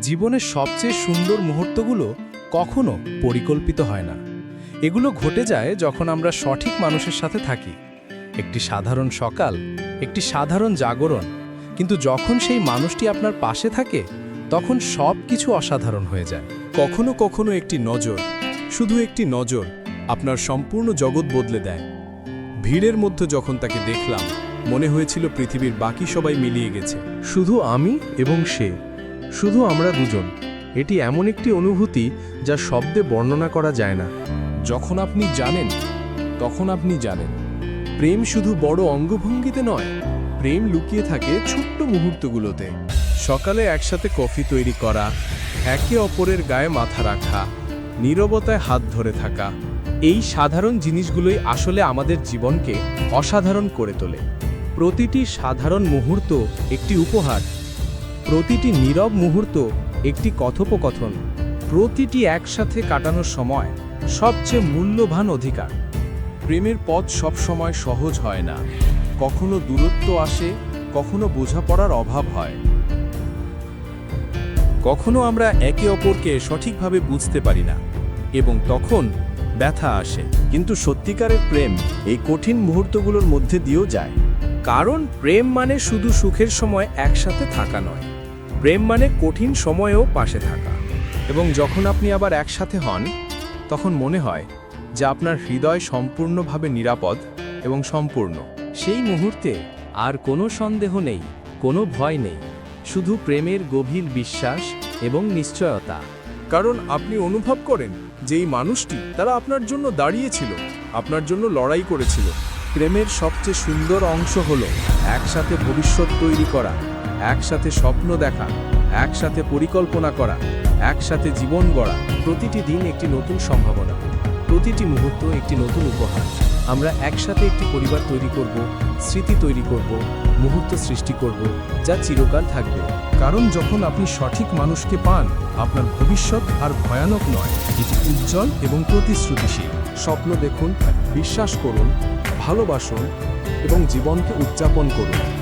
জীবনের সবচেয়ে সুন্দর মুহূর্তগুলো কখনো পরিকল্পিত হয় না। এগুলো ঘটে যায় যখন আমরা সঠিক মানুষের সাথে থাকি। একটি সাধারণ সকাল, একটি সাধারণ জাগরণ, কিন্তু যখন সেই মানুষটি আপনার পাশে থাকে, তখন সব কিছু অসাধারণ হয়ে যায়। কখনো কখনো একটি নজর, শুধু একটি নজর, আপনার সম্পূর্ণ জগৎ বদলে দেয়। ভিড়ের মধ্যে যখন তাকে দেখলাম, মনে হয়েছিল পৃথিবীর বাকি সবাই মিলিয়ে গেছে। শুধু আমি এবং সে। শুধু আমরা দুজন। এটি এমন একটি অনুভূতি যা শব্দে বর্ণনা করা যায় না। যখন আপনি জানেন, তখন আপনি জানেন। প্রেম শুধু বড় অঙ্গভঙ্গিতে নয়, প্রেম লুকিয়ে থাকে ছোট্ট মুহূর্তগুলোতে। সকালে একসাথে কফি তৈরি করা, একে অপরের গায়ে মাথা রাখা, নীরবতায় হাত ধরে থাকা, এই সাধারণ জিনিসগুলোই আসলে আমাদের জীবনকে অসাধারণ করে তোলে। প্রতিটি সাধারণ মুহূর্ত একটি উপহার। প্রতিটি নীরব মুহূর্ত একটি কথোপকথন। প্রতিটি একসাথে কাটানোর সময় সবচেয়ে মূল্যবান অধিকার। প্রেমের পথ সবসময় সহজ হয় না। কখনো দূরত্ব আসে, কখনো বোঝাপড়ার অভাব হয়। কখনো আমরা একে অপরকে সঠিকভাবে বুঝতে পারি না এবং তখন ব্যথা আসে। কিন্তু সত্যিকারের প্রেম এই কঠিন মুহূর্তগুলোর মধ্যে দিয়েও যায়। কারণ প্রেম মানে শুধু সুখের সময় একসাথে থাকা নয়। প্রেম মানে কঠিন সময়েও পাশে থাকা। এবং যখন আপনি আবার একসাথে হন, তখন মনে হয় যে আপনার হৃদয় সম্পূর্ণভাবে নিরাপদ এবং সম্পূর্ণ। সেই মুহূর্তে আর কোনো সন্দেহ নেই, কোনো ভয় নেই, শুধু প্রেমের গভীর বিশ্বাস এবং নিশ্চয়তা। কারণ আপনি অনুভব করেন যে এই মানুষটি তারা আপনার জন্য দাঁড়িয়েছিল, আপনার জন্য লড়াই করেছিল। প্রেমের সবচেয়ে সুন্দর অংশ হল একসাথে ভবিষ্যৎ তৈরি করা। একসাথে স্বপ্ন দেখা, একসাথে পরিকল্পনা করা, একসাথে জীবন গড়া, প্রতিটি দিন একটি নতুন সম্ভাবনা, প্রতিটি মুহূর্ত একটি নতুন উপহার। আমরা একসাথে একটি পরিবার তৈরি করব, স্মৃতি তৈরি করব, মুহূর্ত সৃষ্টি করব, যা চিরকাল থাকবে। কারণ যখন আপনি সঠিক মানুষকে পান, আপনার ভবিষ্যৎ আর ভয়ানক নয়, এটি উজ্জ্বল এবং প্রতিশ্রুতিশীল। স্বপ্ন দেখুন, বিশ্বাস করুন, ভালোবাসুন এবং জীবনকে উদযাপন করুন।